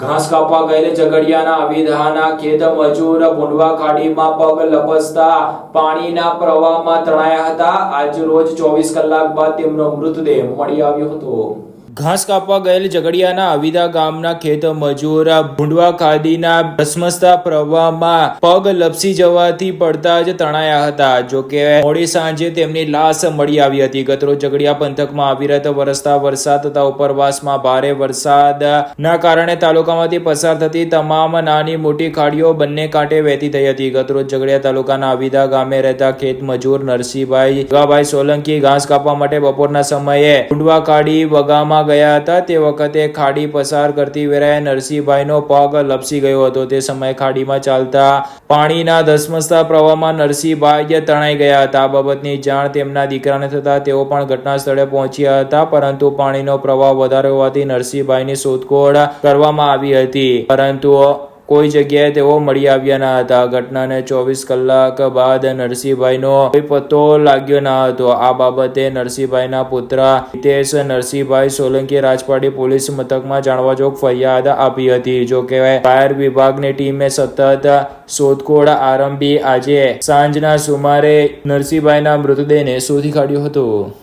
ઘાસ કાપવા ગયેલ ઝઘડિયાના અવિધાના ખેત મજૂર ભૂંડવા ખાડીમાં પગ લપસતા પાણીના પ્રવાહમાં તણાયા હતા. આજ રોજ ચોવીસ કલાક બાદ તેમનો મૃતદેહ મળી આવ્યો હતો. ઘાસ કાપવા ગયેલ ઝઘડિયાના અવિદા ગામના ખેત મજૂર ભૂંડવા ખાડીના ધસમસતા પ્રવાહમાં પગ લપસી જવાથી પડતા જ તણાયા હતા. જો કે મોડી સાંજે તેમની લાશ મળી આવી હતી. ગતરો ઝઘડિયા પંથકમાં અવિરત વરસતા વરસાદ તથા ઉપરવાસમાં ભારે વરસાદના કારણે તાલુકામાંથી પસાર થતી તમામ નાની મોટી ખાડીઓ બંને કાંઠે વહેતી થઈ હતી. ગતરો ઝઘડિયા તાલુકાના અવિદા ગામે રહેતા ખેત મજૂર નરસિંહભાઈ સોલંકી ઘાસ કાપવા માટે બપોરના સમયે ભૂંડવા ખાડી વગામાં ગયા હતા. તે વખતે ખાડી પસાર કરતી વેળાએ નરસિંહભાઈનો પગ લપસી ગયો હતો. તે સમયે ખાડીમાં ચાલતા પાણીના ધસમસતા પ્રવાહમાં નરસિંહભાઈ તણાઈ ગયા હતા. આ બાબતની જાણ તેમના દીકરાને થતા તેઓ પણ ઘટના સ્થળે પહોંચ્યા હતા, પરંતુ પાણીનો પ્રવાહ વધારે હોવાથી નરસિંહભાઈની શોધખોળ કરવામાં આવી હતી. પરંતુ કોઈ જગ્યાએ તેઓ મળી આવ્યા ન હતા. ઘટનાને ચોવીસ કલાક બાદ નરસિંહભાઈનો કોઈ પત્તો લાગ્યો ન હતો. આ બાબતે નરસિંહભાઈના પુત્ર હિતેશ નરસિંહભાઈ સોલંકી રાજપાટી પોલીસ મથકમાં જાણવાજોગ ફરિયાદ આપી હતી. જો કે ફાયર વિભાગની ટીમે સતત શોધખોળ આરંભી. આજે સાંજના સુમારે નરસિંહભાઈના મૃતદેહને શોધી કાઢ્યો હતો.